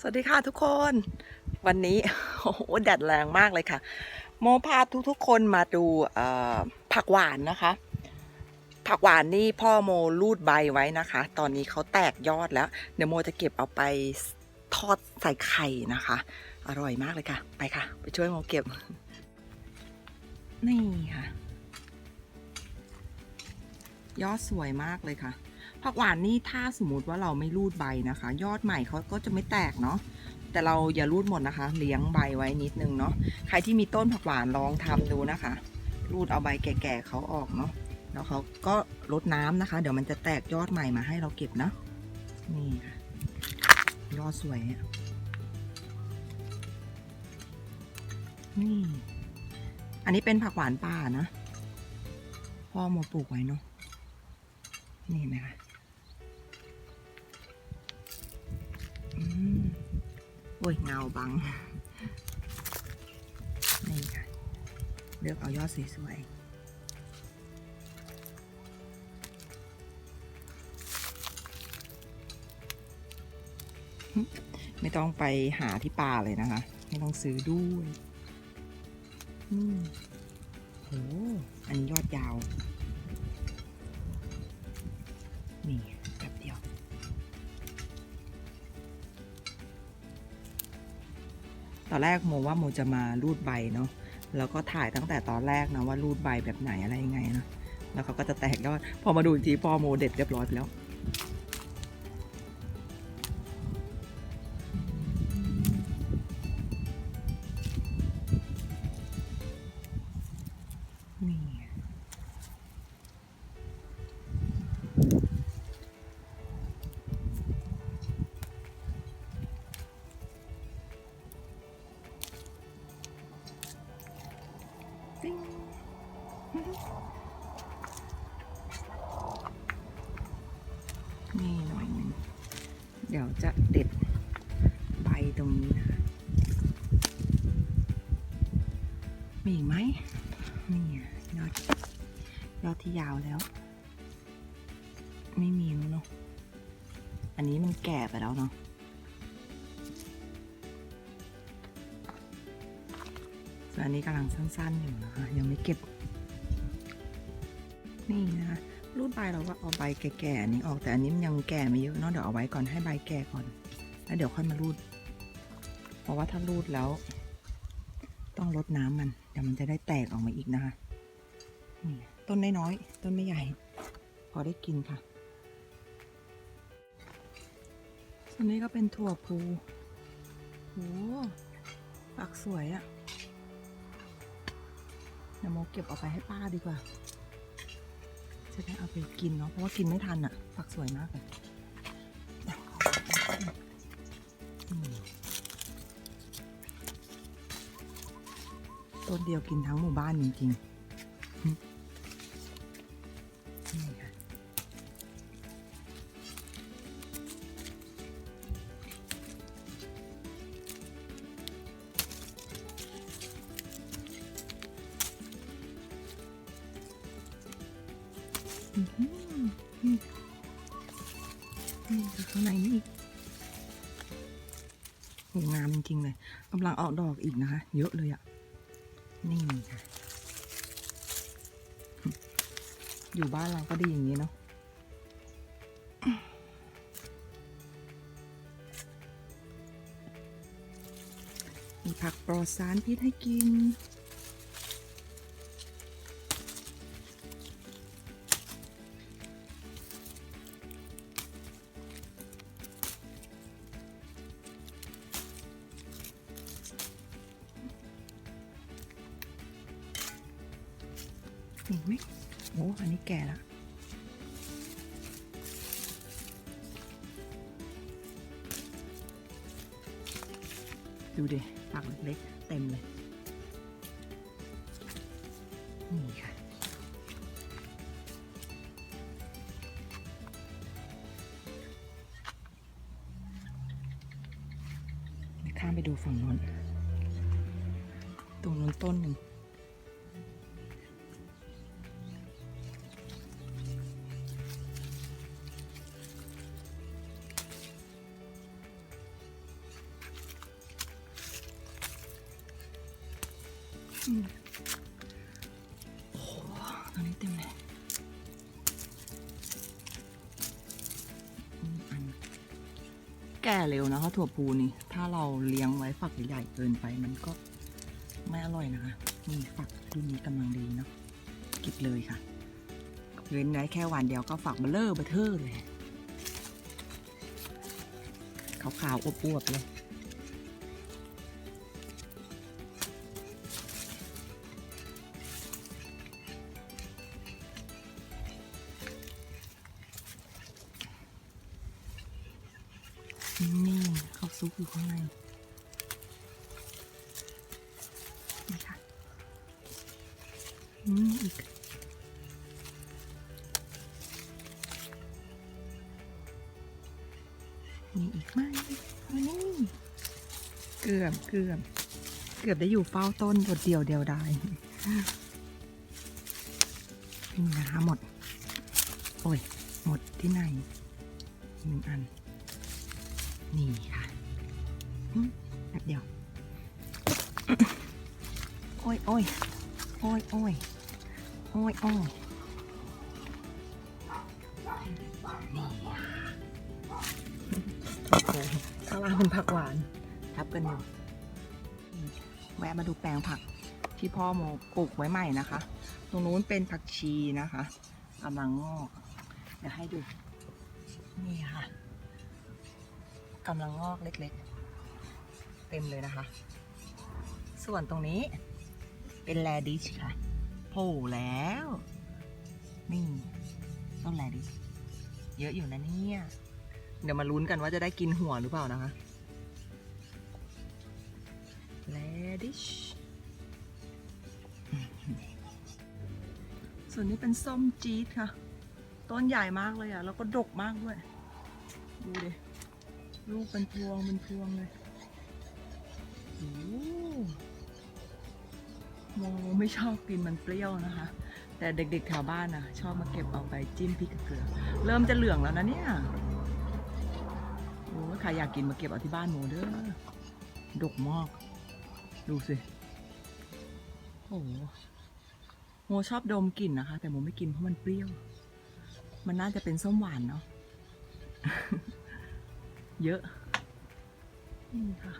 สวัสดีค่ะทุกคน วันนี้โอ้โหแดดแรงมากเลยค่ะ โมพาทุกๆคนมาดูผักหวานนะคะ ผักหวานนี่พ่อโมรูดใบไว้นะคะ ตอนนี้เขาแตกยอดแล้ว เดี๋ยวโมจะเก็บเอาไปทอดใส่ไข่นะคะ อร่อยมากเลยค่ะ ไปค่ะ ไปช่วยโมเก็บ นี่ค่ะ ยอดสวยมากเลยค่ะ ผักหวานนี่ถ้าสมมติว่าเราไม่รูดใบนะคะ ยอดใหม่เขาก็จะไม่แตกเนาะแต่เราอย่ารูดหมดนะคะ เลี้ยงใบไว้นิดนึงเนาะใครที่มีต้นผักหวานลองทำดูนะคะ รูดเอาใบแก่ๆเขาออกเนาะแล้วเขาก็ลดน้ำนะคะ เดี๋ยวมันจะแตกยอดใหม่มาให้เราเก็บนะนี่ค่ะยอดสวยอะนี่ อันนี้เป็นผักหวานป่านะ พ่อมาปลูกไว้เนาะนี่เห็นไหมคะ โอ้ยเงาบัง นี่ค่ะเลือกเอายอดสวยๆไม่ต้องไปหาที่ป่าเลยนะคะ ไม่ต้องซื้อด้วยอืมโหอันนี้ยอดยาว นี่ อนแรกโมว่าโมจะมารูดใบเนาะแล้วก็ถ่ายตั้งแต่ตอนแรกนะว่ารูดใบแบบไหนอะไรยังไงนะแล้วเขาก็จะแตกยอดพอมาดูอีกทีพอโมเด็ดเรียบร้อยไปแล้วนี่ นี่หน่อยหนึ่งเดี๋ยวจะเด็ดใบตรงนี้นะคะ มีอีกไหมนี่ยอดยอดที่ยาวแล้ว ไม่มีแล้วเนาะอันนี้มันแก่ไปแล้วเนาะส่อันนี้กำลังสั้นๆอยู่นะคะ ยังไม่เก็บ นี่นะคะรูดใบเราก็เอาใบแก่ๆนี้ออกแต่อันนี้มันยังแก่ไม่เยอะเนาะเดี๋ยวเอาไว้ก่อนให้ใบแก่ก่อน แล้วเดี๋ยวค่อยมารูด เพราะว่าถ้ารูดแล้ว ต้องลดน้ำมันเดี๋ยวมันจะได้แตกออกมาอีกนะคะนี่ต้นน้อยๆต้นไม่ใหญ่ พอได้กินค่ะส่วนนี้ก็เป็นถั่วพูโหปักสวยอะเดี๋ยวโมเก็บเอาไปให้ป้าดีกว่า จะได้เอาไปกินเนาะเพราะว่ากินไม่ทันอะฝักสวยมากเลยต้นเดียวกินทั้งหมู่บ้านจริงๆ ข้างในนี่อีกโหงามจริงๆเลยกำลังออกดอกอีกนะคะ เยอะเลยอะนี่ค่ะ อยู่บ้านเราก็ดีอย่างนี้เนาะมีผักปลอดสารพิษให้กิน เห็นไหมโอ้อันนี้แก่แล้วดูดิฝักเล็กเต็มเลย นี่ค่ะไปข้ามไปดูฝั่งโน้นตรงโน้นต้นหนึ่ง โอ้โหตอนนี้เต็มเลยอันแก่เร็วนะคะถั่วพูนี่ ถ้าเราเลี้ยงไว้ฝักใหญ่เกินไปมันก็ไม่อร่อยนะคะนี่ฝักรุ่นนี้กำลังดีเนาะเก็บเลยค่ะเว้นไว้แค่วันเดียวก็ฝักเบลเลอร์เบเทอร์เลยขาวๆอวบๆเลย ซุกอยู่ข้างในนี่ค่ะอืมอีกมีอีกไหมอันนี้เกือบเกือบเกือบได้อยู่เฝ้าต้นตัวเดียวเดียวได้นี่นะคะหมด โอ้ย หมดที่ไหนหนึ่งอัน นี่ค่ะ แป๊บเดียว โอ้ยโอ้ยโอ้ยโอ้ยโอ้ยโอ้ยโอ้โหข้างล่างเป็นผักหวาน ทับกันอยู่มแวะมาดูแปลงผักที่พ่อโมปลูกไว้ใหม่นะคะ ตรงนู้นเป็นผักชีนะคะกำลังงอกเดี๋ยวให้ดู นี่ค่ะกำลังงอกเล็กๆ ต็มเลยนะคะ ส่วนตรงนี้เป็นแลดิชค่ะโผล่แล้ว นี่ต้นแลดิชเยอะอยู่นะเนี่ย เดี๋ยวมาลุ้นกันว่าจะได้กินหัวหรือเปล่านะคะแลดิชส่วนนี้เป็นส้มจี๊ดค่ะ ต้นใหญ่มากเลยอะ แล้วก็ดกมากด้วย ดูดิ ลูกเป็นพวงเป็นพวงเลย โมไม่ชอบกินมันเปรี้ยวนะคะ แต่เด็กๆแถวบ้านน่ะชอบมาเก็บเอาไปจิ้มพริกกับเกลือ เริ่มจะเหลืองแล้วนะเนี่ยโอ้ใครอยากกินมาเก็บเอาที่บ้านโมเด้อดกมาก ดูสิ โอ้โหโมชอบดมกลิ่นนะคะ แต่โมไม่กินเพราะมันเปรี้ยว มันน่าจะเป็นส้มหวานเนาะเยอะนี่ค่ะ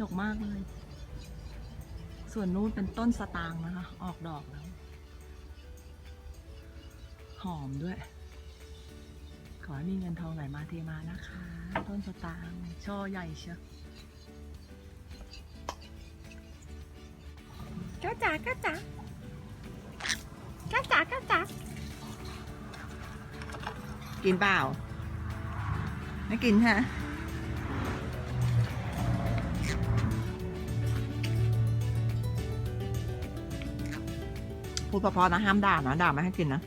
ดอกมากเลย ส่วนนู้นเป็นต้นสตางค์นะคะ ออกดอกแล้ว หอมด้วย ขอให้มีเงินทองไหลมาเทมานะคะ ต้นสตางค์ช่อใหญ่เชียวก้าจ๋าก้าจ๋าก้าจ๋าก้าจ๋ากินเปล่า ไม่กินฮะ พูดเพราะๆนะห้ามด่านะด่าไม่ให้กินนะ